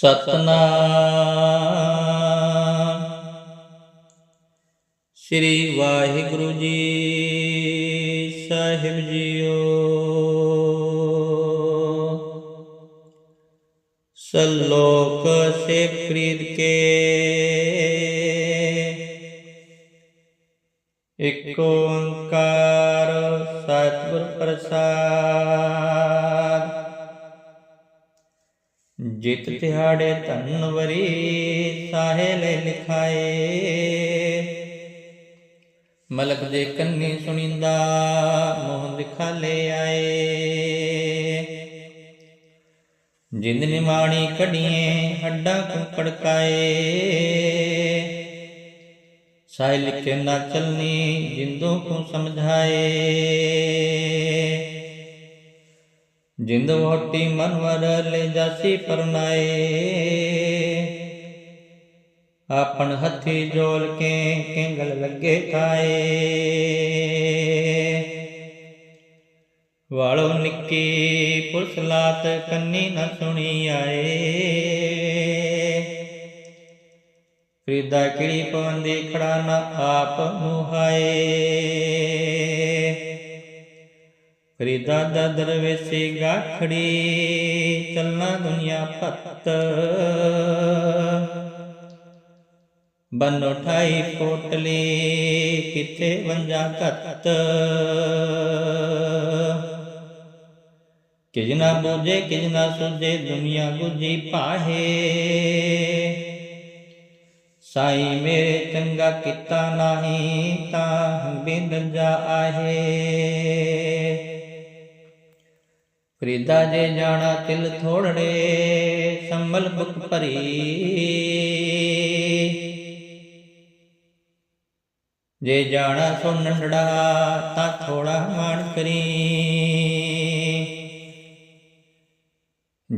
ਸਤਨਾਮ। ਸ੍ਰੀ ਵਾਹਿਗੁਰੂ ਜੀ ਸਾਹਿਬ JIO. ਸਲੋਕ ਸੇ ਪ੍ਰੀਤ ਕੇ ਇਕ ਓੰਕਾਰ ਸਤਿਗੁਰ ਪ੍ਰਸਾਦ। ਜਿਤ ਤਿਹਾੜੇ ਧਨ ਵਰੀ ਸਾਹਿਲੇ ਲਿਖਾਏ। ਮਲਕ ਦੇ ਕੰਨੀ ਸੁਣੀਂਦਾ ਮੋਹ ਦਿਖਾਲੇ ਆਏ। ਜਿੰਦ ਨਿਮਾਣੀ ਕਢੀਏ ਹੱਡਾਂ ਕੁਕੜਕਾਏ ਸਾਹਿਲ ਲਿਖੇ ਨਾ ਚਲਨੀ ਜਿੰਦੋਂ ਕੋ ਸਮਝਾਏ। ਜਿੰਦ ਵੋਟੀ ਮਨਵਰ ਲੈ ਜਾਸੀ ਪਰਨਾਏ। ਆਪਨ ਹੱਥੀ ਜੋਲ ਕੇ ਕਿੰਗਲ ਲੱਗੇ ਖਾਏ ਵਾਲੋ ਨਿੱਕੀ ਪੁਰਸ ਲਾਤ ਕੰਨੀ ਨ ਸੁਣੀ ਆਏ। ਫਰੀਦਾ ਕਿੜੀ ਪਵੰਦੀ ਖੜਾ ਨ ਆਪ ਮੁਹਾਏ ਫਰੀਦਾ ਦਾ ਦਰਵੇਸੀ ਗਾਖੜੀ ਚੱਲਣਾ ਦੁਨੀਆ ਭੱਤ ਬਨ ਉਠਾਈ ਪੋਟਲੀ ਕਿਤੇ ਵੰਜਾ ਕੱਤ ਕਿਜਨਾ ਬੂਝੇ ਕਿਜਨਾ ਸੁਝੇ, ਦੁਨੀਆ ਗੁਜੀ ਪਾਹੇ ਸਾਈ ਮੇਰੇ ਚੰਗਾ ਕੀਤਾ ਨਾਹੀ, ਤਾਂ ਬਿੰਦ ਜਾ ਆਹੇ। ਫਰੀਦਾ ਜੇ ਜਾਣਾ ਤਿਲ ਥੋੜੜੇ, ਸੰਭਲ ਬੁਕ ਭਰੀ। ਜੇ ਜਾਣਾ ਸੋ ਨੰਡੜਾ, ਤਾਂ ਥੋੜਾ ਮਾਣ ਕਰੀ।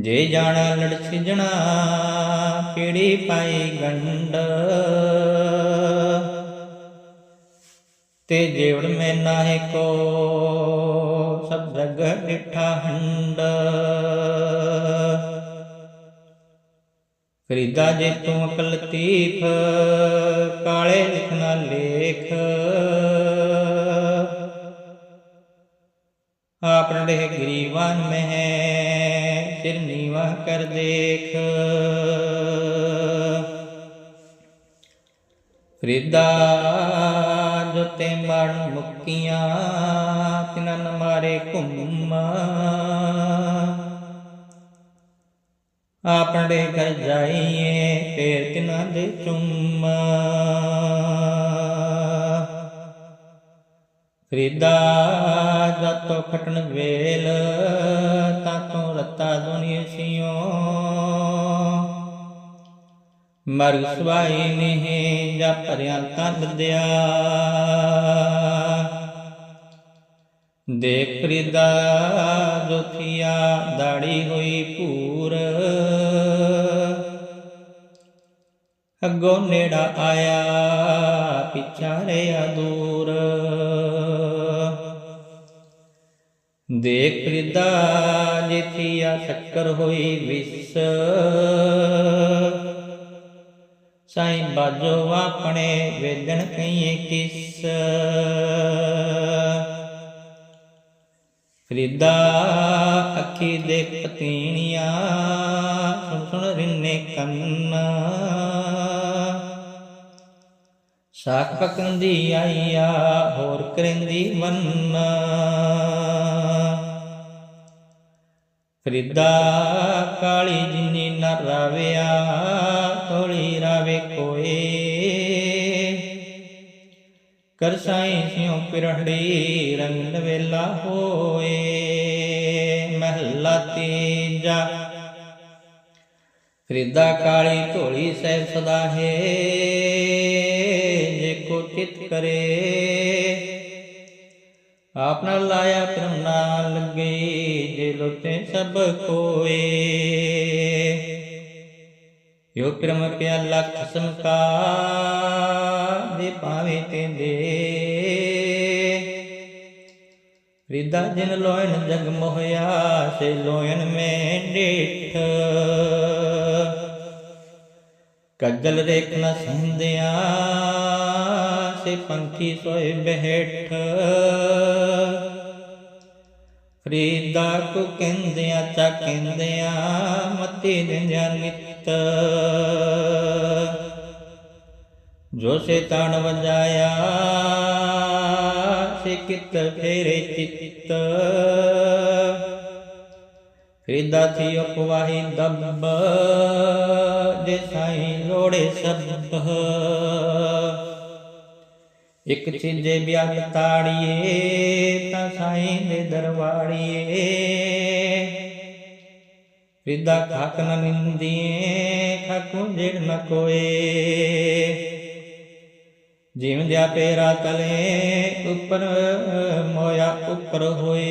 ਜੇ ਜਾਣਾ ਲੜ ਸਿਜਣਾ ਪੀੜੀ ਪਾਈ ਗੰਡ ਤੇ ਜੇਵੜ ਮੈਂ ਨਾਹੇ ਕੋ ਸਭ ਡਿਠਾ ਹੰਡ। ਖਰੀਦਾ ਜੇ ਤੂੰ ਅਕਲ ਤੀਫ, ਕਾਲੇ ਲਿਖਣਾ ਲੇਖ। ਆਪਨੇ ਗਰੀਵਾਨ ਮਹਿ, ਸਿਰ ਨੀਵਾ ਕਰ ਦੇਖ। ਫਰੀਦਾ ਜੋ ਤੇ ਮਣ ਮੁਕੀਆਂ ਤਿਨਨ ਮਾਰੇ ਘੁੰਮਾ। ਆਪਣੇ ਘਰ ਜਾਈਏ, ਫੇਰ ਤਿਨਾਂ ਦੇ ਚੁੰਮਾ। ਫਰੀਦਾ ਜਤੋ ਖਟਣ ਵੇਲ ਤਾਤੋਂ ਰਤਾ ਦੁਨੀਆ ਸਿਓ ਮਰਗ ਸਵਾਈ ਨਹੀਂ ਜਾ ਭਰਿਆ ਤਨ ਦਿਆ ਦੇਖ ਫਰੀਦਾ ਜੋਥੀਆ ਦਾੜੀ ਹੋਈ ਪੂਰ। ਅੱਗੋਂ ਨੇੜਾ ਆਇਆ ਪਿਛਾਰਿਆ ਦੂਰ। ਦੇਖ ਫਰੀਦਾ ਜਿਥੀਆ ਸ਼ੱਕਰ ਹੋਈ ਵਿਸ। ਸਾਈਂ ਬਾਜੋ ਆਪਣੇ ਵੇਦਣ ਕਈਏ ਕਿਸ। ਫਰੀਦਾ ਅੱਖੀ ਦੇ ਪਤੀਣੀਆਂ, ਸੁਣ ਸੁਣ ਰਿੰਨੇ ਕੰਨ। ਸਾਖ ਪਕੰਦੀ ਆਈਆ, ਹੋਰ ਕਰੰਦੀ ਮੰਨਾ। ਫਰੀਦਾ ਕਾਲੀ ਜਿਨੀ ਨ ਰਾਵਿਆ, ਤੋਲੀ ਰਾਵੇ ਕੋਈ ਕਰ ਸਾਈ ਸਿਉ ਪਿਰਹੜੀ ਰੰਗ ਵੇਲਾ ਹੋਏ। ਮਹੱਲਾ ਤੀਜਾ। ਫਰੀਦਾ ਕਾਲੀ ਢੋਲੀ ਸਹਿਬ ਸਦਾ ਹੈ। ਜੇ ਕੋ ਚਿਤ ਕਰੇ। ਆਪ ਨਾਲ ਲਾਇਆ ਪ੍ਰਮ ਨਾ ਲੱਗੇ, ਜੇ ਲੋਤੇ ਸਭ ਕੋਏ ਯੋ ਪ੍ਰਮ ਪਿਆ ਲਖ ਸੰਕਾ ਦੇ ਪਾਵੇ ਤੇ ਰਿਦਾ ਜਿਨ ਲੋਇਨ ਜਗ ਮੋਹਿਆ, ਸੇ ਲੋਇਨ ਮੈਂ ਡੇਠ। ਕੱਜਲ ਰੇਖ ਨ ਸਹਿੰਦਿਆਂ, ਸੇ ਪੰਖੀ ਸੋਏ ਬਹਿਠ। ਫਰੀਦਾ ਕੋ ਕਹਿੰਦਿਆਂ, ਚਾ ਕਹਿੰਦਿਆਂ ਮਤੀ ਦਿੰਦਿਆਂ ਨਿਤ ਜੋ ਸ਼ੈਤਾਨ ਵਜਾਇਆ ਸੇ ਕਿਤ ਫੇਰੇ ਚਿੱਤ। ਫਰੀਦਾ ਥੀ ਉਪਵਾਹੀ ਦੱਬ, ਜੇ ਸਾਈ ਲੋੜੇ ਸਭ ਇਕ ਚੀਜੇ ਬਿਆਨ ਤਾੜੀਏ, ਤਾਂ ਸਾਈ ਦੇ ਦਰਵਾੜੀਏ। ਰਿਦਾ ਖਾਕ ਨ ਨਿੰਦੀਏ ਖਾਕੂ ਜੇੜ ਨ ਕੋਏ ਜਿਵੇਂ ਦਿਆ ਪੇਰਾ ਤਲੇ ਉੱਪਰ ਮੋਇਆ ਉੱਪਰ ਹੋਏ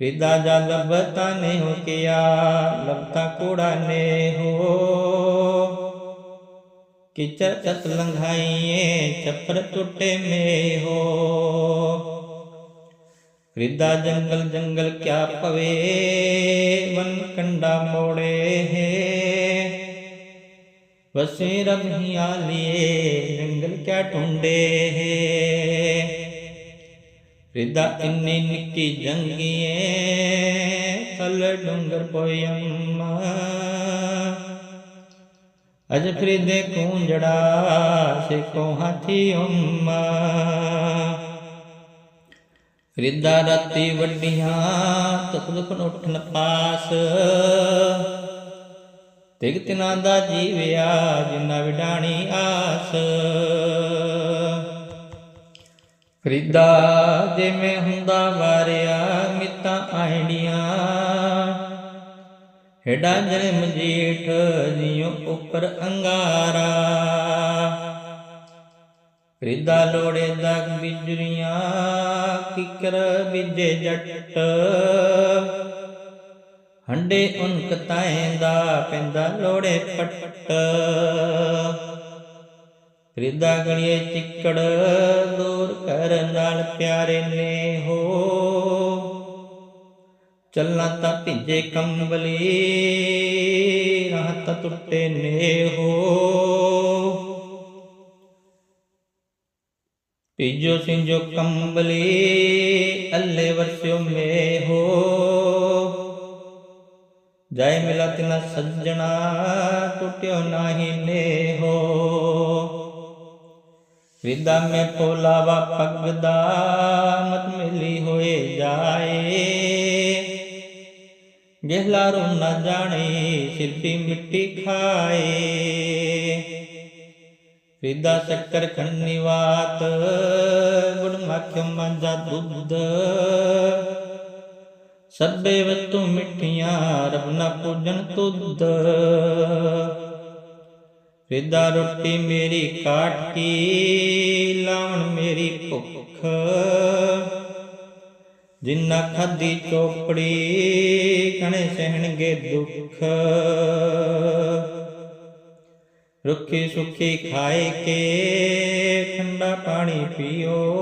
ਰਿਦਾ ਜਾ ਲਬਤਾ ਨੇ ਹੋ ਕਿਆ ਲਬਤਾ ਕੂੜਾ ਨੇ ਹੋ ਕਿਚਰ ਚਤ ਲੰਘਾਈਏ ਚੱਪਰ ਟੁੱਟੇ ਮੇ ਹੋ ਰਿਦਾ ਜੰਗਲ ਜੰਗਲ ਕਿਆ ਪਵੇ? ਵਨ ਕੰਡਾ ਮੋੜੇ ਹੈ। ਵਸੇ ਰਬ ਹੀ ਜੰਗਲ ਕਿਆ ਢੂੰਡੇ ਹੈ। ਰਿਦਾ ਇੰਨੀ ਨਿੱਕੀ ਜੰਗੀਏ ਥਲ ਡੁੰਗਰ ਪੋਇੰਮਾ ਅਜ ਫਰੀਦੇ ਕੂੰਜੜਾ ਸੇ ਕੋ ਹਾਥੀ ਉਮਾ ਫਰੀਦਾ ਰਾਤੀ ਵੱਡੀਆਂ ਤੁਕ ਦੁਖ ਉੱਠਨ ਪਾਸ। ਤਿਗ ਤਿਨਾ ਦਾ ਜੀਵਿਆ ਜਿਨਾ ਵਿਡਾਣੀ ਆਸ। ਫਰੀਦਾ ਜੇ ਮੈਂ ਹੁੰਦਾ ਵਾਰਿਆ, ਮਿੱਤਾਂ ਆਈਡੀਆਂ ਹੇਡਾ ਜਨਮ ਮਜੀਠ ਜਿਉ ਉੱਪਰ ਅੰਗਾਰਾ। ਫਰੀਦਾ ਲੋੜੇ ਦਾਗ ਬਿਜਰੀਆਂ ਕਿਕਰ ਬਿਜੇ ਜੱਟ। ਹੰਡੇ ਉਨਕ ਤਾਏ ਦਾ ਪੈਂਦਾ ਲੋੜੇ ਪੱਟ। ਫਰੀਦਾ ਗਣੀਏ ਚਿੱਕੜ, ਦੂਰ ਕਰ ਨਾਲ ਪਿਆਰੇ ਨੇ ਹੋ ਚੱਲਾਂ ਤਾਂ ਭਿੱਜੇ ਕੰਬਲੀ ਰਾਹਤ ਟੁੱਟੇ ਨੇ ਹੋ ਭਿਜੋ ਸਿੰਜੋ ਕੰਬਲੀ, ਅੱਲੇ ਵਰਸਿਓ ਮੇ ਹੋ। ਜੈ ਮਿਲਤ ਨ ਸੱਜਣਾ, ਟੁੱਟਿਓ ਨਾਹੀ ਨੇ ਹੋ। ਵਿਦਾ ਮੇ ਪੋਲਾਵਾ ਪਗਦਾ, ਮਤ ਮਿਲੀ ਹੋਏ ਜਾਏ। ਗਹਿਲਾ ਰੂ ਨਾ ਜਾਣੇ, ਸਿਰਫੀ ਮਿੱਟੀ ਖਾਏ। ਵਿਦਾ ਚੱਕਰ ਖੰਨੀ ਵਾਤ ਗੁੜ ਮੱਖ ਮੰਜਾ ਦੁੱਧ। ਸਭੇ ਵਸਤੂ ਮਿੱਠੀਆਂ ਰਬ ਨਾ ਪੂਜਨ ਤੁਧ। ਵਿਦਾ ਰੋਟੀ ਮੇਰੀ ਕਾਟ ਕੀ, ਲਾਵਣ ਮੇਰੀ ਭੁੱਖ। ਜਿੰਨਾ ਖਾਦੀ ਚੋਪੜੀ ਕਣੇ ਸਹਿਣਗੇ ਦੁੱਖ। ਰੁੱਖੀ ਸੁੱਖੀ ਖਾਏ ਕੇ, ਠੰਡਾ ਪਾਣੀ ਪੀਓ।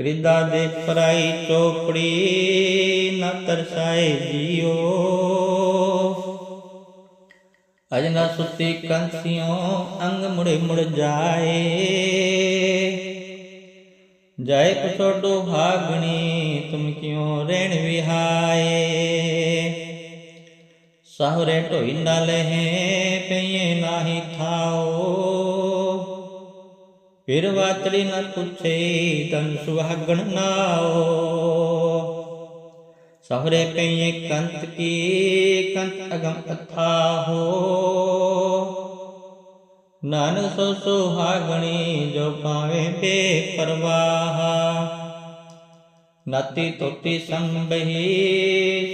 ਰਿਦਾ ਦੇ ਪਰਾਈ ਚੋਪੜੀ ਨਾ ਤਰਸਾਏ ਜੀਓ। ਅਜ ਨਾ ਸੁੱਤੀ ਕੰਸਿਓ ਅੰਗ ਮੁੜੇ ਮੁੜ ਜਾਏ। ਜਾਏ ਜੈ ਕੁਛੋਡੋ ਭਾਗਣੀ, ਤੁਮ ਕਿਉ ਰਹਿਣ ਵਿਹਾਏ? ਸਹੁਰੇ ਢੋਈ ਨਾ ਲਹੇ, ਪਈਏ ਨਾਹੀ ਥਾਓ ਫਿਰ ਵਾਤੜੀ ਨ ਪੁੱਛੇ, ਤਨ ਸੁਹਾਗਣ ਨਾਓ। ਸਹੁਰੇ ਪਈਏ ਕੰਤ ਕੀ, ਕੰਤ ਅਗਮ ਅਥਾ ਨਾਨਕ ਸੋ ਸੁਹਾਗਣੀ, ਜੋ ਪਾਵੇ ਬੇਪਰਵਾਹ ਨਾਤੀ ਤੋਤੀ ਸੰਬਹੀ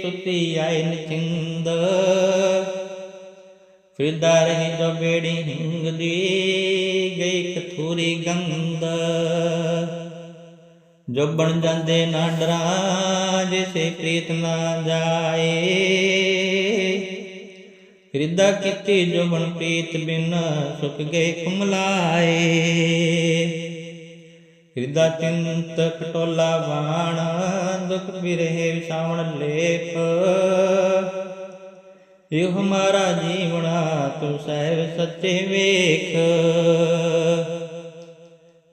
ਸੁਤੀ ਆਇ ਨਚਿੰਦ। ਫਿਰਦਾ ਰਹੀ ਜੋ ਬੇੜੀ ਹਿੰਗਦੀ, ਗਈ ਕਥੂਰੀ ਗੰਦ। ਜੋ ਬਣ ਜਾਂਦੇ ਨਾ ਡਰਾ, ਜਿਸੇ ਪ੍ਰੀਤ ਨਾ ਜਾਏ। ਫਿਰਦਾ ਕੀਤੀ ਜੋ ਬਣ ਪ੍ਰੀਤ ਬਿਨ, ਸੁੱਕ ਗਏ ਕੁਮਲਾਏ ਹਿਰਦਾ ਚਿੰਤ ਕਟੋਲਾ ਬਾਣ, ਦੁਖ ਬਿਰਹਿ ਵਿਛਾਵਣ ਲੇਪ ਇਹ ਹਮਾਰਾ ਜੀਵਣਾ ਤੂੰ ਸਹਿਬ ਸੱਚੇ ਵੇਖ।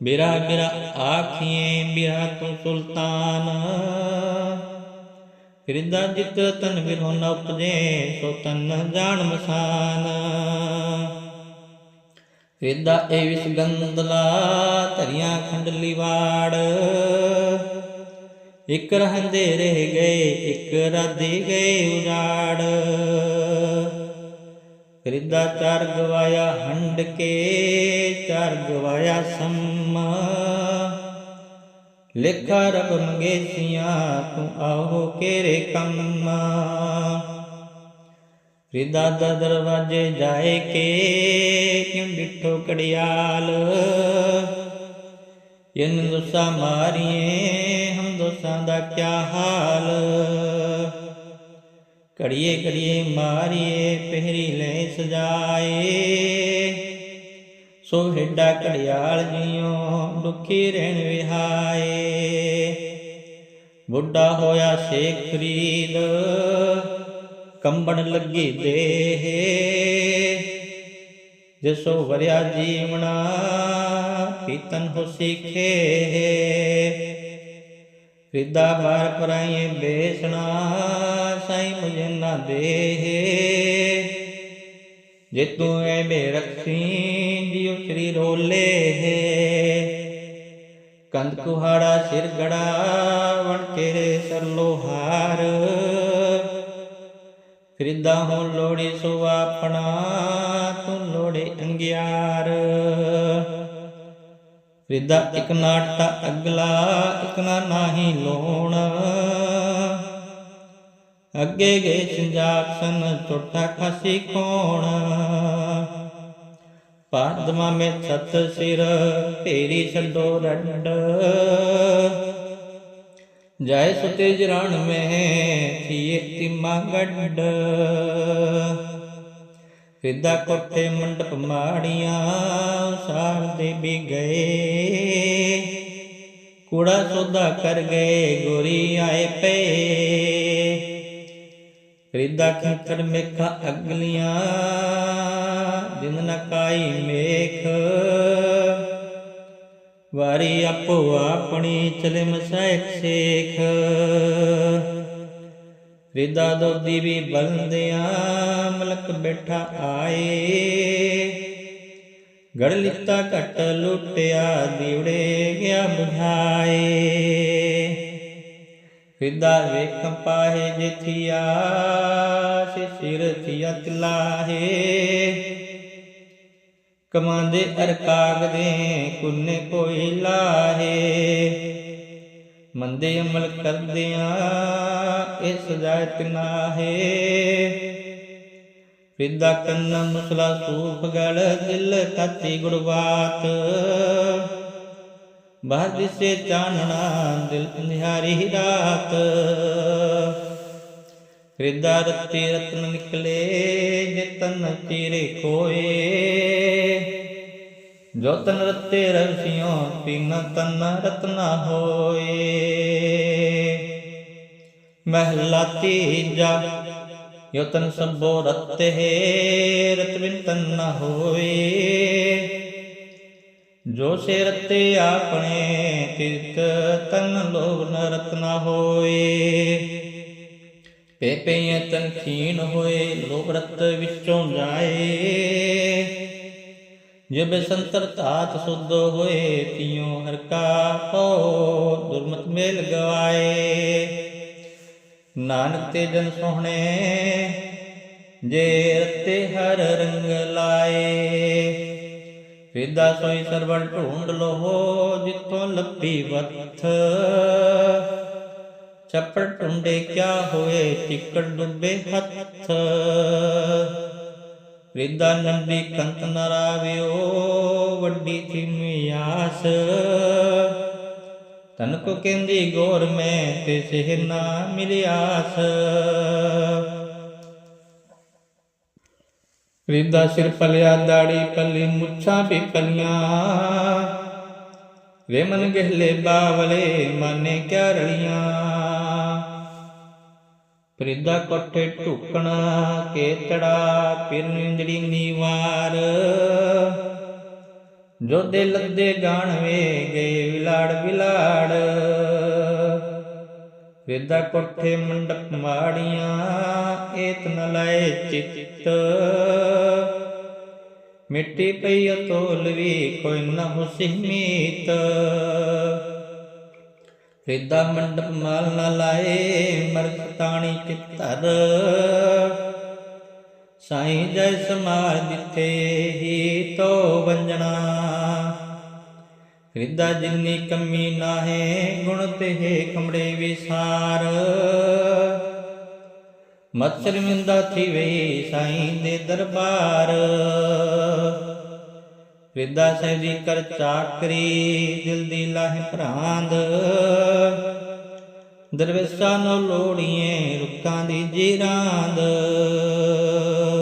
ਬਿਰਾ ਬਿਰਾ ਆਖੀਏ ਬਿਰਾ ਤੂੰ ਸੁਲਤਾਨ। ਹਿਰਦਾ ਜਿਤ ਤਨ ਵਿਰੋ ਨ ਉਪਜੇ, ਸੋ ਤਨ ਜਾਣ ਮਸਾਨ। ਹਿਰਦਾ ਇਹ ਵਿਸ ਗੰਦਲਾ ਧਰੀਆਂ ਖੰਡਲੀ ਵਾੜ ਇਕ ਰਹੰਦੇ ਰਹਿ ਗਏ, ਇਕ ਰਾਧੇ ਗਏ ਉਜਾੜ। ਹਿਰਦਾ ਚਾਰ ਗਵਾਇਆ ਹੰਡ ਕੇ, ਚਾਰ ਗਵਾਇਆ ਸੰਮ। ਲੇਖਾ ਰਬ ਮੰਗੇਸੀਆਂ ਤੂੰ ਆਹੋ ਕੇਰੇ ਕੰਮ। ਰਿਦਾ ਦਾ ਦਰਵਾਜੇ ਜਾਏ ਕੇ ਕਿਉ ਡਿਠੋ ਕੜਿਆਲ ਇਨ ਦੁਸਾ ਮਾਰੀਏ, ਹਮ ਦੋਸਾਂ ਦਾ ਕਿਆ ਹਾਲ? ਘੜੀਏ ਘੜੀਏ ਮਾਰੀਏ, ਪਹਿਰੀ ਲੈ ਸਜਾਏ। ਸੋ ਹਿੱਡਾ ਘੜਿਆਲ ਜੀਓ ਦੁਖੀ ਰਹਿਣ ਵਿਹਾਏ। ਬੁੱਢਾ ਹੋਇਆ ਸ਼ੇਖ ਫਰੀਦ ਕੰਬਣ ਲੱਗੀ ਦੇਹ। ਜਿਸੋ ਵਰਿਆ ਜੀਵਣਾ ਪੀਤਨ ਹੋ ਸਿੱਖੇ। ਰਿਦਾ ਬਾਰ ਪਰਾਈਏ ਬੇਸਣਾ, ਸਾਈ ਮੁਝੇ ਨਾ ਦੇਹ। ਜੇ ਤੂੰ ਐ ਬੇ ਰੱਖੀ, ਜਿਉ ਸ੍ਰੀ ਰੋਲੇ ਕੰਦ ਕੁਹਾੜਾ ਸਿਰ ਗੜਾ, ਵਣ ਕੇ ਸਰ ਲੋਹਾਰ। ਫਿਰਦਾ ਹੋ ਲੋੜੀ ਸੋ ਆਪਣਾ, ਤੂੰ ਲੋੜੇ ਅੰਗਿਆਰ। ਫਿਰਦਾ ਇਕ ਨਾਟਾ ਅਗਲਾ, ਇਕ ਨਾ ਨਾਹੀ ਲੋਣ। ਅੱਗੇ ਗਏ ਸਿੰਜਾਕਸਨ ਛੋਟਾ ਖਸੀ ਕੋਣ ਪਾਦਮਾ ਮੇ ਸਤ ਸਿਰ ਤੇਰੀ ਛੱਡੋ ਰੱਡ। ਜਾਇ ਸੁਤੇ ਜਰਾਣ ਮੈਂ ਥੀਏ ਤਿਮਾ ਗੱਡ। ਫਿਦਾ ਕੋਠੇ ਮੰਡਪ ਮਾੜੀਆਂ, ਸਾਰ ਦੇ ਵੀ ਗਏ। ਕੂੜਾ ਸੋਦਾ ਕਰ ਗਏ, ਗੋਰੀ ਆਏ ਪਏ। ਰਿਦਾ ਖੰਕਰ ਮੇਖਾ ਅਗਲੀਆਂ, ਦਿਨ ਨ ਮੇਖ। ਵਾਰੀ ਆਪੋ ਆਪਣੀ ਚਲੇ ਮਸਾਇਕ ਸੇਖ। ਰਿਦਾ ਦੋਦੀ ਵੀ ਬਲਦਿਆਂ ਮਲਕ ਬੈਠਾ ਆਏ। ਗੜ ਲਿੱਤਾ ਘਟ ਲੁੱਟਿਆ, ਦੀਵੜੇ ਗਿਆ ਬੁਝਾਏ। ਹਿਰਦਾ ਵੇਖ ਪਾਹੇ ਜਿਥਿਆ ਸੇ ਸਿਰ ਥਿਆ ਤਲਾਹੇ। ਕਮਾਂਦੇ ਅਰ ਕਾਗਦੇ, ਕੁੰਨੇ ਕੋਈ ਲਾਹੇ। ਮੰਦੇ ਅਮਲ ਕਰਦਿਆਂ ਇਹ ਸਜਾਇਤ ਨਾਹੇ। ਵਿਦਾ ਕੰਨ ਮੁਸਲਾ ਸੂਫ ਗਲ ਦਿਲ ਕਾਤੀ ਗੁੜਵਾਤ। ਬਾਹਰ ਦਿਸੇ ਚਾਨਣਾ ਦਿਲ ਅੰਧਿਆਰੀ ਰਾਤ। ਰਿਦਾ ਰਤੀ ਰਤਨ ਨਿਕਲੇ, ਜੇ ਤਨ ਚੀਰੇ ਕੋਏ ਜੋਤਨ ਰਤੇ ਰਵਸਿਓ ਤਿਨ ਤਨ ਰਤਨਾ ਹੋਏ। ਮਹਿਲਾ ਤੀਜਾ ਯੋ ਸਭੋ ਰਤੇ ਰਤ ਤਨ ਹੋਏ। ਜੋ ਸੇ ਰਤੇ ਆਪਣੇ ਤਿਤ ਤਨ ਲੋਭ ਰਤਨਾ ਹੋਏ। ਪੇਪੇ ਪੇ ਤਨ ਖੀਨ ਹੋਏ, ਲੋਭ ਰਤ ਵਿੱਚੋਂ ਜਾਏ। ਜਬ ਸੰਤਰ ਧਾਤ ਸੁਧ ਹੋਏ, ਤਿਉ ਹਰ ਕਾ ਪੋ ਦੁਰਮਤ ਮੇਲ ਗਵਾਏ। ਨਾਨਕ ਤੇ ਜਨ ਸੋਹਣੇ, ਜੇ ਰਤੇ ਹਰ ਰੰਗ ਲਾਏ। ਵਿਦਾ ਸੋਈ ਸਰਵਣ ਢੂੰਡ ਲੋ ਜਿੱਥੋਂ ਲੱਭੀ ਵਥ। ਚੱਪੜ ਟੁੰਡੇ ਕਿਆ ਹੋਏ, ਚਿੱਕੜ ਡੁੱਬੇ ਹੱਥ। ਰਿਦਾ ਨੰਦੀ ਕੰਤ ਨਰਾਵਿਓ ਵੱਡੀ ਥੀ ਮਿਆਸ ਤਨ ਕੋ ਕਹਿੰਦੀ, ਗੋਰ ਮੈਂ ਤੇ ਸਿਹ ਨਾ ਮਿਲਿਆਸ। ਰਿਦਾ ਸਿਰ ਪਲਿਆ, ਦਾੜੀ ਪੱਲੀ, ਮੁੱਛਾਂ ਵੀ ਪਲੀਆਂ। ਵੇ ਮਨ ਗਹਿਲੇ ਬਾਵਲੇ, ਮਾਨੇ ਕਿਆ ਰਲੀਆਂ। ਫਰੀਦਾ ਕੋਠੇ ਢੁਕਣਾ ਕੇਤੜਾ ਫਿਰ ਨਿੰਦੜੀ ਨੀਵਾਰ। ਜੋਦੇ ਲੱਦੇ ਗਾਣਵੇ ਗਏ ਵਿਲਾੜ ਵਿਲਾੜ। ਵੇਦਾ ਕੋਠੇ ਮੰਡਪ ਮਾੜੀਆਂ, ਏਤ ਨ ਲਾਏ ਚਿੱਤ। ਮਿੱਟੀ ਪਈ ਅਤੋਲ ਵੀ ਕੋਈ ਨਾ ਹੁਸੀ ਮੀਤ ਮੰਡਪ ਮਾਲ ਨ ਲਾਏ ਮਰਗ ਤਾਣੀ ਚਿੱਤਰ ਸਾਈਂ ਜੈ ਸਮਾਜ ਦਿੱਤੇ ਹੀ ਤੋ ਵੰਜਣਾ। ਹਿਰਦਾ ਜਿੰਨੀ ਕਮੀ ਨਾਹੇ, ਗੁਣ ਤੇ ਕਮੜੇ ਵਿਸਾਰ। ਮਤਸਰ ਮਿੰਦਾ ਥੀਵੇ ਸਾਈਂ ਦੇ ਦਰਬਾਰ। ਵਿਦਾ ਸਹਿਜੀ ਕਰ ਚਾਕਰੀ ਦਿਲ ਦੀ ਲਾਹ ਭਰਾਂਦ। ਦਰਵੇਸਾਂ ਨੂੰ ਲੋੜੀਏ ਰੁੱਕਾਂ ਦੀ ਜੀਰਾਂਦ।